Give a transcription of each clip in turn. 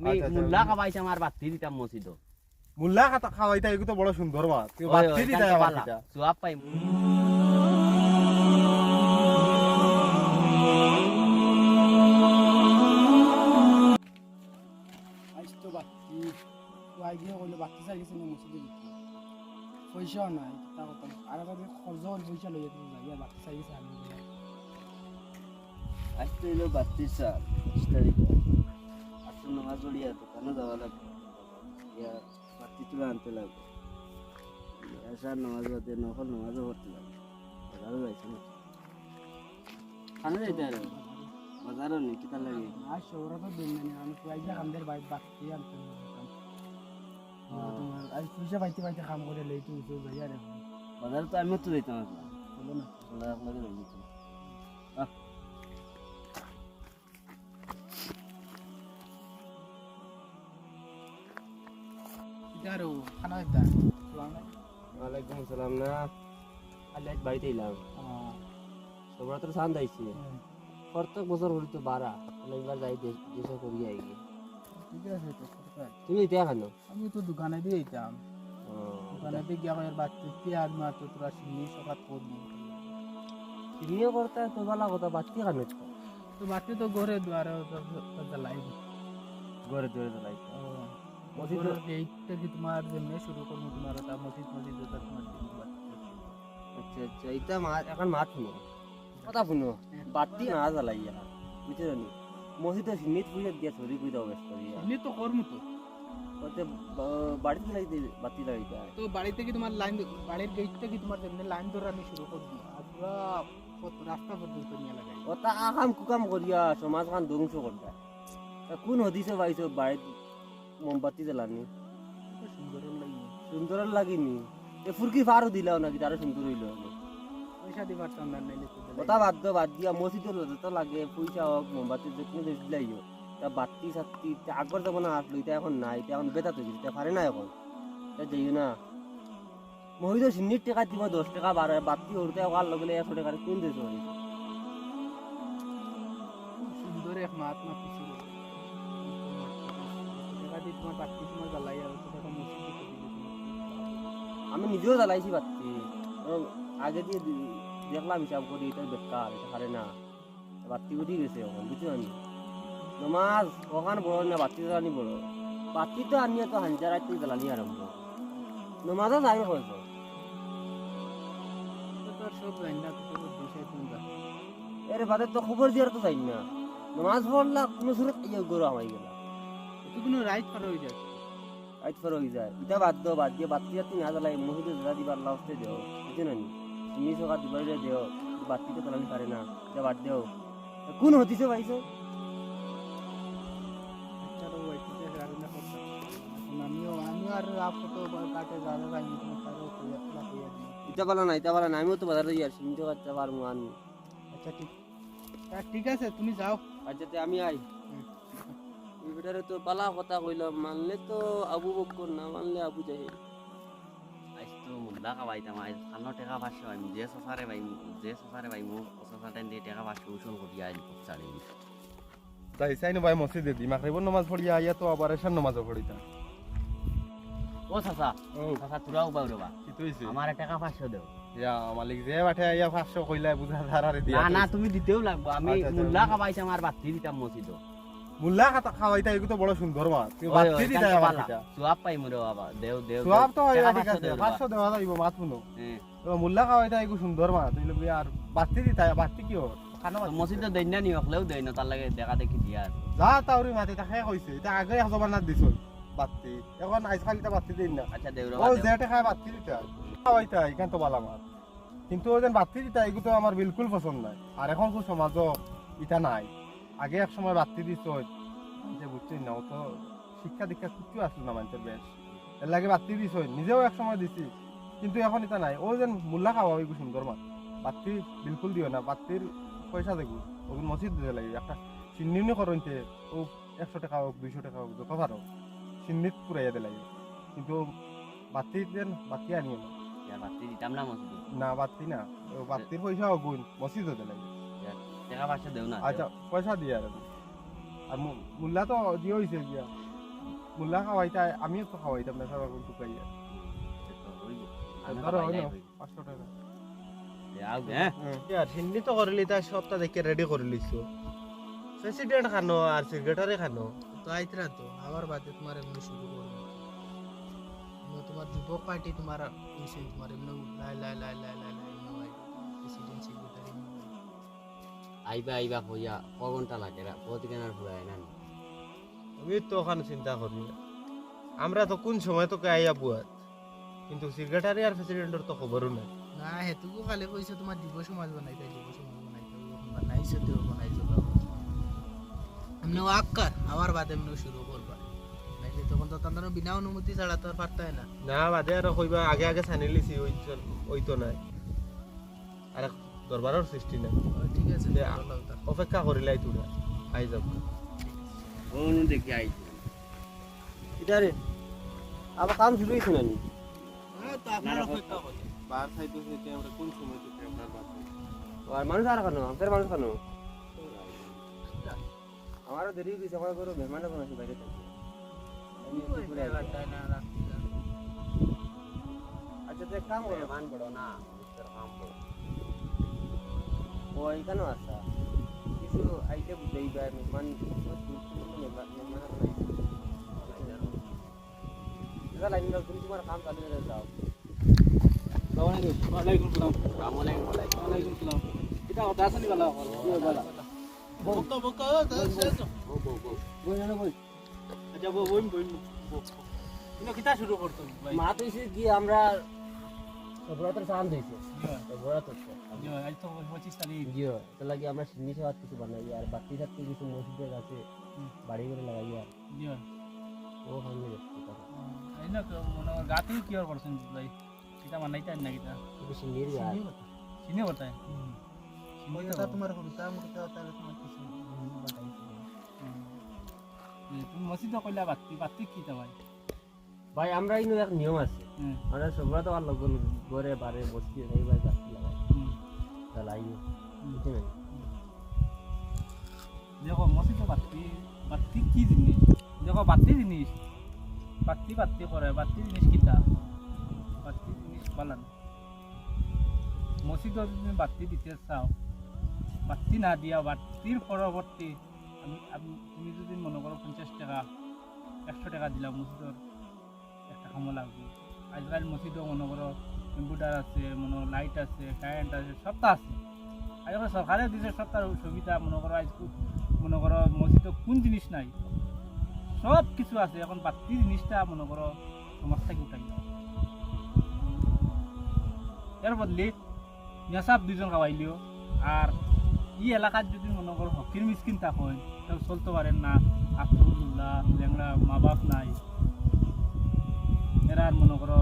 আমি আচ্ছা, আচ্ছা। মুল্লা খাবাইছাম আর বাতি দিতাম মসজিদ মুল্লা খাতা খাওয়াইতা এগুলো তো বড় সুন্দর তুই বাতি দিতা আবার পাই আজ তো বাতি। বাতি চাই গেছে মসজিদে পয়সাও নাই তা কথা। আর খরচ পয়সা যাই বাতি চাই গেছে আমি আজ তো এলো বাত্রিশ সাল তারিখ। লাগবে? আসার নামাজ বাদে নকল নামাজও পড়তে লাগবে। বাজারও যাইছে না খানে যাইতে আর বাজারও নেই কিতা লাগে? আর শহরে তো দিন না আমি তো আইজা কামদের বাইক বাতি আনতে যেতাম। আর তোমার আজ পয়সা পাইতে পাইতে কাম করে লই তো উঠে যাই আর এখন। বাজারে তো আমিও তো যাইতাম আসলে না। ইদারো খানা দিতা ওয়ালাইকুম আসসালাম না। আজ বাড়িতে এলাম। সবার তো দাইছি প্রত্যেক বছর হলি বাড়া অনেকবার যাই দেশে করি আই। ঠিক আছে তো তুমি এতিয়া খানো? আমি তো দোকানে দিয়ে যেতাম দোকানে দিয়ে গিয়া কয়ার বাতি পেঁয়াজ মাছ তো তোরা চিনি সকাত করবি? তুমিও করতে তো ভালো কথা বাতি খানো? তো বাতি তো ঘরে দুয়ারে জ্বালাই ঘরে ধরে জ্বালাই মসজিদ মসজিদের গেটটা কি তোমার জন্য শুরু করব তোমার ওটা মসজিদ মসজিদ ওটা তোমার জন্য বাতি। আচ্ছা আচ্ছা এটা মা এখন মাত শুনো কথা শুনো বাতি না জ্বালাইয়া বুঝতে জানি মসজিদে সিমিত পুজো দিয়া সরি পুজো অবেশ করিয়া এমনি তো করব তো ওতে বাড়িতে লাগাইতে বাতি লাগাইতে তো বাড়িতে কি তোমার লাইন বাড়ির গেটটা কি তোমার জন্য লাইন ধরে আমি শুরু করব আর পুরা পথ- রাস্তা পর্যন্ত নিয়ে লাগাই ওটা আকাম কুকাম করিয়া সমাজ খান ধ্বংস করতা তা কোন হদিছে পাইছো বাড়িত মোমবাতি জ্বালানি। সুন্দর লাগে। সুন্দর লাগিনি। এ ফুরকি ফারও দিলাও নাকি তারা সুন্দর হইল। কথা বাদ দাও বাদ দিয়া মসজিদের যত লাগে পয়সা হোক মোমবাতি যেখানে বেশি দিলাইও তা বাতি সাত্তি আসলো এটা এখন নাই এটা এখন বেতা তো এটা পারে না এখন। তা যাইও না। মহিলা সিন্নির টাকা দিব দশ টাকা বারো বাতি একশো টাকা কোন দেশ তোমার বাড়তি তোমার জ্বালাই আর তোমার আমি নিজেও জ্বালাইছি বাতি। আগে দিয়ে দেখলাম হিসাব করি এটা বেকার এটা পারে না। বাতি উঠি গেছে এখন বুঝছ আমি? নমাজ ওখান বড় না বাতি জ্বালানি বড় বাতি তো আনিয়ে তো হাঞ্জার আইতে জ্বালানি আরম্ভ নমাজও যাই হয়েছে এর বাদে তো খবর দিয়ার তো যাই না। নমাজ পড়লা কোনো সুরত ইয়ে গরু আমাই গেল কোনো রাইট পার হয়ে যায়। আইত ফের হয়ে যায়। ইটা বাদ দাও বাদ দিয়ে বাতি যাতে না জ্বালাই মহিলা জ্বালা দিবার লাস্টে দেও বুঝছ না তুমি সকাল দিবার দেও বাতি তো জ্বালানি পারে না এটা বাদ দেও। কোন হতিছে এখন আমিও আর আপতো কাটে যাবে ভাই ইটা বলা না ইটা বলা না আমিও তো বাজারে যাই আর সিমটো কাটতে পারব আনব আচ্ছা ঠিক। ঠিক আছে তুমি যাও। আচ্ছা আমি আই। বেটারে তো পালা কথা কইলাম মানলে তো আবু বকর না মানলে আবু জাহিল। আজ তো মুল্লা খাবাইতাম আজ খানো টাকা পাঁচশো আমি যে সসারে ভাই যে সসারে ভাই মো সসার দিয়ে টাকা পাঁচশো উসল করিয়া আজ খুব চাড়ি যাই চাই না ভাই মসজিদে দি মাগরিবর নামাজ পড়িয়া আইয়া তো আবার এসার নামাজও পড়িতা ও সাসা ও। সাসা তোরাও বাউরবা কি তুইছে? আমার টাকা পাঁচশো দেও। ইয়া মালিক যে বাঠে আইয়া 500 কইলা বুঝা ধারারে দিয়া না না তুমি দিতেও লাগবো। আমি আচ্ছা, আচ্ছা। মুল্লা খাবাইছাম আর বাতি দিতাম মসজিদ। মুল্লা খাতা খাওয়াইতা এগুলো বড় সুন্দর মা তুই বাতি দিতা আবার এটা। সোয়াব পাই মোরে বাবা। দেও দেও সব তো টাকা ঠিক আছে 500 দেওয়া যাইব মাত শুনো হ্যাঁ। মুল্লা খাওয়াইতা এগুলো সুন্দর মা। তুই লবি আর কি। মসজিদে দেই না নি দেই না তার লাগে দেখা দেখি দিয়া যা তাউরি মাতে তা খাই কইছে। এটা আগে জমানাত দিছ বাতি এখন আজকাল এটা বাতি দিন না। আচ্ছা দেউরা ও যেটা খায় বাতি দিতা খাওয়াইতা এখান তো বালা মাত কিন্তু ওই যেন বাতি দিতা এগুলো তো আমার বিলকুল পছন্দ নাই। আর এখন তো সমাজ ইটা নাই। আগে এক সময় বাতি দিছ যে বুঝছি না ও তো শিক্ষা দীক্ষা কিছু আসলো না মানুষের বেশ। এর লাগে বাতি দিছ নিজেও এক সময় দিছি কিন্তু এখন এটা নাই। ও যেন মূল্যা খাওয়া এগুলো সুন্দর মাত। বাতি বিলকুল দিও না বাতির পয়সা দেখো ওগুলো মসজিদ দিতে লাগে। একটা চিন্নি করতে ও একশো টাকা হোক দুইশো টাকা হোক যত পারো চিন্নিত পুরাইয়া দিলে লাগে। কিন্তু বাতি দেন বাতি আনিও না। বাতি দিতাম না মসজিদে। না বাতি না। ও বাতির পয়সা গুণ মসজিদ হতে লাগে। টাকা পাঁচশো দেও না আচ্ছা পয়সা দিয়ে আর আর মু- মূল্যা তো দিয়ে হয়েছে গিয়া মুল্লা খাওয়াইতে আমিও তো খাওয়াইতাম না সারা কোন না পাঁচশো টাকা। হ্যাঁ আর হিন্দি তো করলি তাই সবটা দেখে রেডি করে লিছো। প্রেসিডেন্ট খানো আর সেক্রেটারি খানো। তো আইতরা তো আবার বাদে তোমার এমনি শুরু করব তোমার যুবক পার্টি তোমার তোমার এমনি লাই লাই লাই লাই লাই লাই এমনি আইবে আইবা হইয়া ক ঘণ্টা লাগে কত কেনার ফুরায় না আমি তো ওখানে চিন্তা করি আমরা তো কোন সময় তোকে আইয়া বুয়াত কিন্তু সেক্রেটারি আর প্রেসিডেন্টের তো খবরও নাই না হেতুকো খালি কইছে তোমার যুব সমাজ বানাই তাই যুব সমাজ এখন বানাইছে তো বানাইছে তো এমনি আক্কার আবার বাদে এমনি শুরু করবা নাইলে তখন তো তাদের বিনা অনুমতি ছাড়া তো আর পারতাই না না বাদে আর কইবা আগে আগে ছানি লিছি ওই তো- ওই তো নাই আর দরবারের সৃষ্টি নাই। ঠিক আছে অপেক্ষা করিলাই তোরা আই যাব। অনু দেখি আইছে এটা রে আবার কাম শুরু হয়েছে না নি? হ্যাঁ, তো আপনার অপেক্ষা করতে। বার সাইড হইতে আমরা কোন সময় থেকে আপনার বাদ ও আর মানুষ আর খানো আমাদের মানুষ খানো আমারও দেরি হয়ে গেছে আমার ঘরে মেহমান আছে বাইরে থেকে। আচ্ছা তো কাম করো। মান বড় না কাম বড় এখানেও আসা কিছু আইতে বুঝাই মেহমান লাইন দাও তুমি তোমার কাম চালু করে যাও। মা তো কি আমরা সবরাতের চান দিয়েছে। জিও তো লাগি আমরা সিন্নি সাথে কিছু বানাই আর বাকি থাকতে কিছু মসজিদের কাছে বাড়ি করে লাগাই আর। ও সামনে দেখতে পারো সিন্নির ওইটা তোমার হুড়তা মুড়তা তাহলে তোমার কিছু বাটাইছে। ভাই? আমরা ইনো এক নিয়ম আছে। আমরা সবরাত আর লগ ঘরে বারে বসছি এইবার গাছ লাগাই জ্বালাই বুঝছেন দেখো মসজিদে বাতি বাতি কি জিনিস দেখো বাতি জিনিস বাতি বাতি করে বাতি জিনিস কিতা বাতি জিনিস বালান মসজিদে যদি বাতি দিতে চাও বাতি না দিয়া বাতির পরবর্তী আমি আমি তুমি যদি মনে করো পঞ্চাশ টাকা একশো টাকা দিলাম মসজিদের একটা কামো লাগবে আজকাল মসজিদও মনে করো কম্পিউটার আছে, মনে লাইট আছে কারেন্ট আছে সবটা আছে। আজকাল সরকারে দিছে সবটার সুবিধা, মনে করো আজকে মনে করো মসজিদে কোন জিনিস নাই, সব কিছু আছে। এখন বাতি জিনিসটা, মনে করো, সমাজ থেকে উঠাই। এর বদলে নেশাব দুজন খাওয়াইলিও, আর ই এলাকার যদি মনে করো হকির মিসকিন থাকেন কেউ চলতে পারেন না। আফরুল্লাহ লেংড়া মা বাপ নাই। এরা আর মনে করো,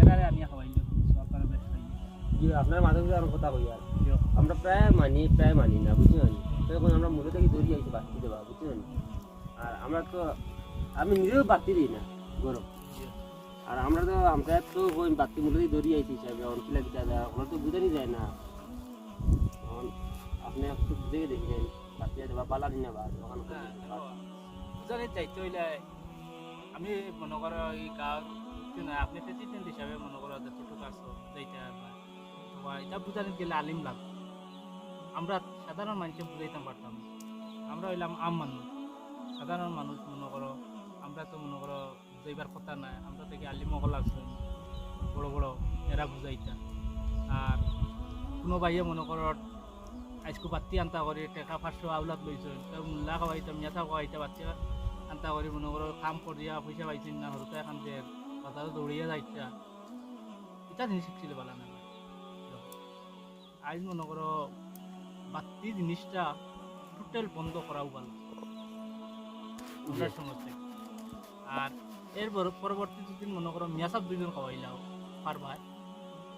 এরারে আনিয়া খাওয়াইলিও আপনার মাঝে মাঝে আমার কথা কই আর। আমরা প্রায় মানি প্রায় মানি না বুঝছেন তখন আমরা মূলত থেকে দৌড়ি আইছি বাতি দেবা বুঝছেন আর আমরা তো আমি নিজেও বাতি দিই না গরম। আর আমরা তো আমরা তো ওই বাতি মূলত দৌড়ি আইছি হিসাবে অনকিলা কিটা আমরা তো বুঝানি যায় না। আপনি একটু বুঝে দেখবেন বাতি দেবা পালানি না বা তখন বুঝালে দায়িত্ব হইলে আমি মনে করো এই নাই আপনি প্রেসিডেন্ট হিসাবে মনে করো যতটুকু আছো যাইতে অথবা এটা বুঝানি গেলে আলিম লাগবে আমরা সাধারণ মানুষকে বুঝাইতে পারতাম। আমরা হইলাম আম মানুষ। সাধারণ মানুষ মনে করো, আমরা তো মনে করো যাইবার কথা নাই, আমরা থেকে আলিম সকল আছে? বড় বড় এরা বুঝাইতা। আর কোনো ভাইয়ে মনে করো, আজকে বাতি আনতা করে, টেকা পাঁচশো আউলাত লইছে মূল্যা খাওয়াইতাম মেথা খাওয়াইতা বাচ্চা আনতা করে, মনে করো কাম করিয়া পয়সা পাইছেন না হরতে এখান থেকে বাজারে দৌড়িয়া যাইতা। এটা জিনিস শিখছিল বলা আজ মনে করো বাতি জিনিসটা টোটাল বন্ধ করাও ভালো ওটার সমস্যা আর এর পর- পরবর্তী যদি মনে করো মিয়াসাব দুইজন খাওয়াইলাও পারবার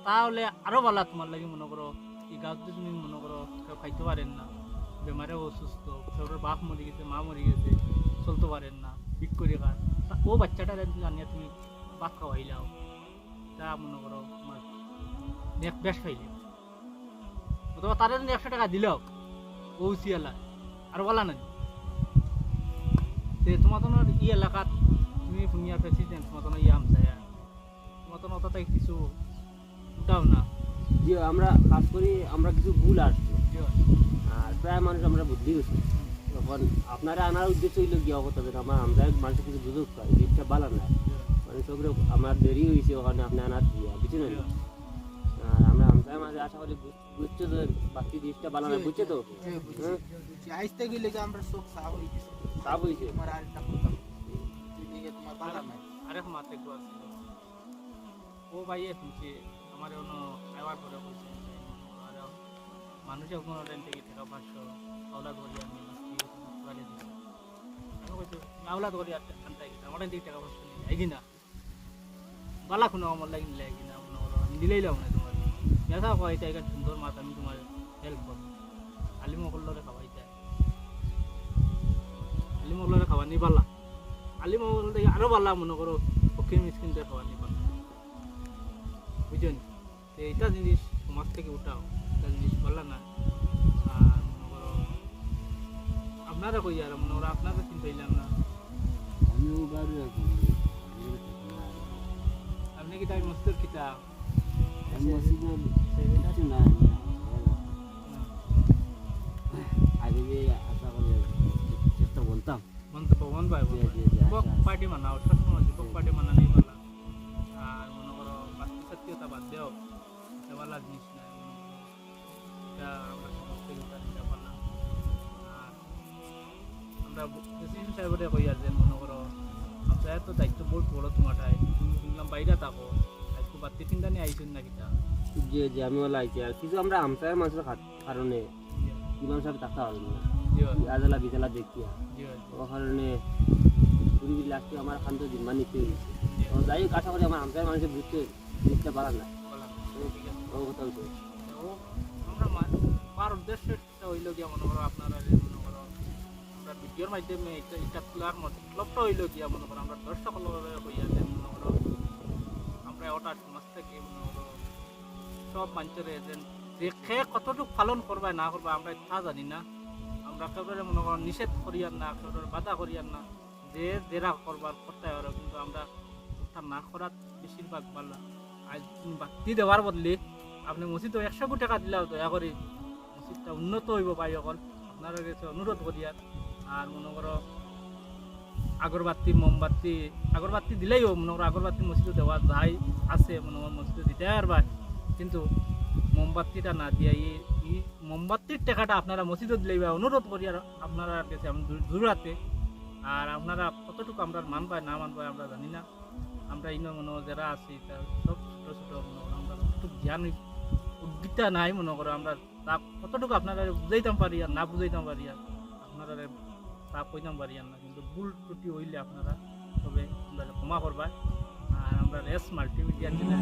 তাহলে আরও ভালো তোমার লাগে মনে করো এই গাছ তুমি মনে করো কেউ খাইতে পারেন না। বেমারে অসুস্থ সবার বাপ মরে গেছে মা মরে গেছে চলতে পারেন না বিক করে খান। ও বাচ্চাটার জানিয়ে তুমি ভাত খাওয়াইলাও তা মনে করো তোমার নেক বেশ খাইলে। অথবা তারা যদি একশো টাকা দিলেও ও সিয়ালা আর বলা নাই। তে তোমার তোমার ই এলাকাত তুমি মিয়া প্রেসিডেন্ট মতন ইয়াম যায় মতন অতটাই কিছু উঠাও না। যে আমরা কাজ করি আমরা কিছু ভুল আসছি। আর প্রায় মানুষ আমরা বুদ্ধি গেছি তখন আপনারা আনার উদ্দেশ্য হইল গিয়ে অবস্থা আমার আমরা মানুষের কিছু বুঝুক পাই জিনিসটা ভালো না। মানে সবরে আমার দেরি হয়েছে ওখানে আপনি আনার দিয়া বুঝছেন না? আর আমরা মাঝে আশা করি বুঝছ তো বাকি জিনিসটা ভালো না বুঝছে তো? জি, বুঝছি, বুঝছি। আইসতে গেলে যে আমরা কথা। এদিকে তোমার মাত্র একটু আছে। ও আমার অন্য পরে আর মানুষের কোনো রেন থেকে টাকা পাঁচশো করি আমি করি। আর আনতাই গেছে আমার দিকে টাকা পাঁচশো নিয়ে কিনা বালা কোনো আমার লাগি নিলে কিনা মনে দিলেই লাভ না তোমার দেখা খাওয়াই চাই সুন্দর মাছ আমি তোমার হেল্প করব। আলিম মকল্লরে খাওয়াই চাই আলিম মকল্লরে খাওয়া নি পারলা। আলিম মকল্ল থেকে আরও পারলা মনে করো পক্ষীর মিসকিনদের খাওয়া নি পারলা বুঝছেন তো এইটা জিনিস সমাজ থেকে উঠাও। এটা জিনিস পারলা না। আর মনে করো আপনারা কই আর মনে করো আপনারা চিন্তা হইলাম না। আপনি কি তাই মস্তর কিতা পার্টি মানাও সবসময় যুবক পার্টি মানা নেই পারলা আর মনে করো বাস্তু সত্যতা বাদ দেও পারলা জিনিস নাই। এটা আমরা উঠা দিতে পারলাম আর আমরা প্রেসিডেন্ট সাহেবের কই আর যে মনে করো আপনার তো দায়িত্ব বহুত বড় তোমারটাই তুমি শুনলাম বাইরে থাকো নিয়ে যে যে আমি বলা আইছি। আর কিছু আমরা আমসায় মানুষের কারণে ইমাম সাহেব থাকতে পারব না। আজালা বিজালা জিও ও কারণে পুরি লাস্টে আমার খান্ত জিম্মা নিতে হয়েছে যাই হোক আশা করি আমার আমসায় মানুষের বুঝতে না। ও কথা আমরা মা- আমার উদ্দেশ্যটা হইল গিয়া মনে করো আপনারা মনে করো আমরা ভিডিওর মাধ্যমে এটা এটা তোলার মতলবটা হইল গিয়া মনে করো আমরা দর্শক হইয়া যে আমরা ওটা সমাজ থেকে সব মানুষের যেন দেখে কতটুকু পালন করবা, না করবা, আমরা তা জানি না। আমরা একেবারে মনে করো নিষেধ করিয়ার না একেবারে বাধা করিয়ার না যে যেরা করবার করতে পারো কিন্তু আমরা ওটা না করার বেশিরভাগ পারলাম আজ বাতি দেওয়ার বদলে আপনি মসজিদে একশো কোটি টাকা দিলেও, দয়া করে। মসজিদটা উন্নত হইব পাই অকল। আপনার কাছে অনুরোধ করি আর আর মনে করো আগরবাতি, মোমবাতি, আগরবাতি দিলেই হোক মনে করো আগরবাতি মসজিদে দেওয়া যায়, আছে মনে করো মসজিদে দিতে পারবা কিন্তু মোমবাতিটা না দিয়া ই এই মোমবাতির টাকাটা আপনারা মসজিদে দিলেই বা অনুরোধ করি আর আপনারা কাছে আমি জোরাতে আর আপনারা কতটুকু আমরা মানবাই না মানবাই আমরা জানি না। আমরা ইনো মনে যারা আছি তার সব ছোটো ছোটো মনে করো আমরা কতটুকু জ্ঞান উদ্বিতা নাই মনে করো আমরা, তা কতটুকু আপনারা বুঝাইতাম পারি আর না বুঝাইতাম পারি আর আপনারা তা কইতাম পারি না, কিন্তু ভুল ত্রুটি হইলে আপনারা তবে আমরা ক্ষমা করবা আর আমরা রেস মাল্টিমিডিয়ার করবা